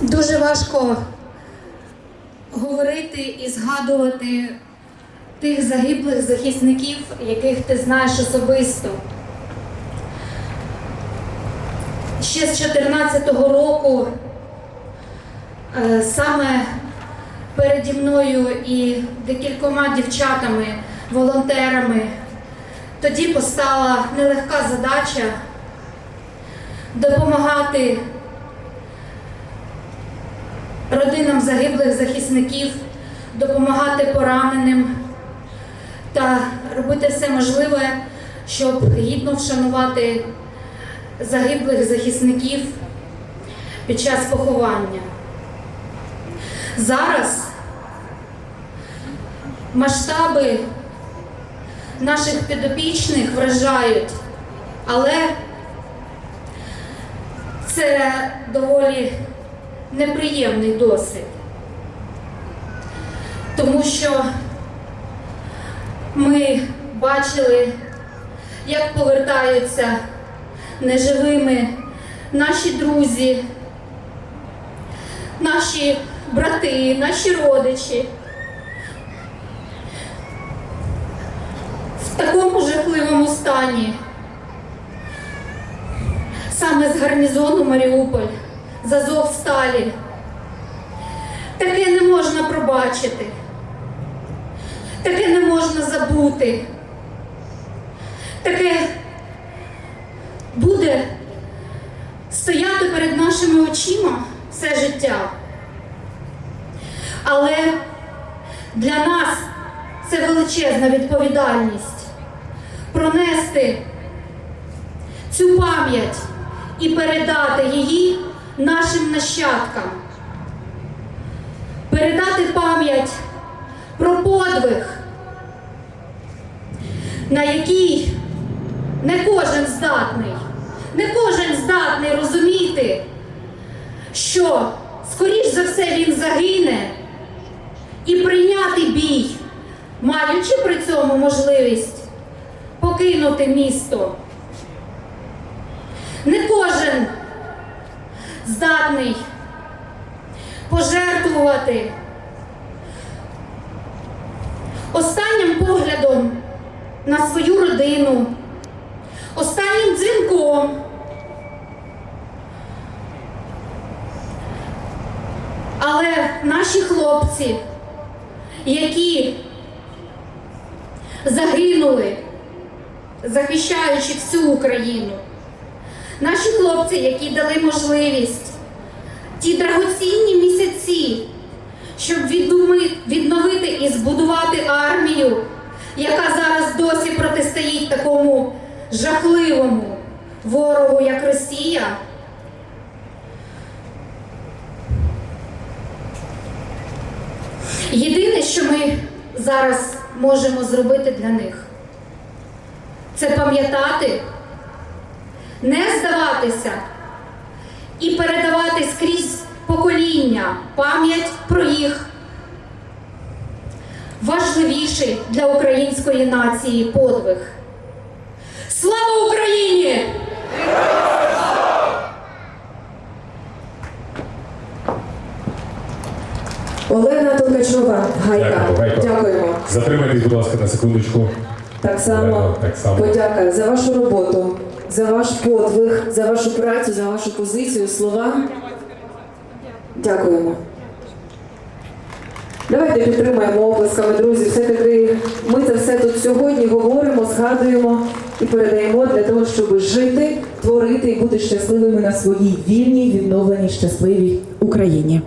Дуже важко говорити і згадувати тих загиблих захисників, яких ти знаєш особисто. Ще з 2014 року е, саме переді мною і декількома дівчатами, волонтерами тоді постала нелегка задача допомагати родинам загиблих захисників, допомагати пораненим та робити все можливе, щоб гідно вшанувати загиблих захисників під час поховання. Зараз масштаби наших підопічних вражають, але це доволі неприємний досвід, тому що ми бачили, як повертаються неживими наші друзі, наші брати, наші родичі. Такому жахливому стані. Саме з гарнізону Маріуполь, з Азовсталі. Таке не можна пробачити. Таке не можна забути. Таке буде стояти перед нашими очима все життя. Але для нас це величезна відповідальність пронести цю пам'ять і передати її нашим нащадкам, передати пам'ять про подвиг, на який не кожен здатний, не кожен здатний розуміти, що скоріш за все він загине і прийняти бій, маючи при цьому можливість покинути місто. Не кожен здатний пожертвувати останнім поглядом на свою родину, останнім дзвінком. Але наші хлопці, які загинули, захищаючи всю Україну. Наші хлопці, які дали можливість ті драгоцінні місяці, щоб відновити і збудувати армію, яка зараз досі протистоїть такому жахливому ворогу, як Росія. Єдине, що ми зараз можемо зробити для них, це пам'ятати, не здаватися і передавати скрізь покоління пам'ять про їх важливіший для української нації подвиг. Слава Україні! Олена Толкачова, Гайка. Дякую. Дякуємо. Затримайтесь, будь ласка, на секундочку. Так само, так само. подяка за вашу роботу, за ваш подвиг, за вашу працю, за вашу позицію, слова. Дякуємо. Давайте підтримаємо оплесками, друзі. Все-таки ми це все тут сьогодні говоримо, згадуємо і передаємо для того, щоб жити, творити і бути щасливими на своїй вільній, відновленій, щасливій Україні.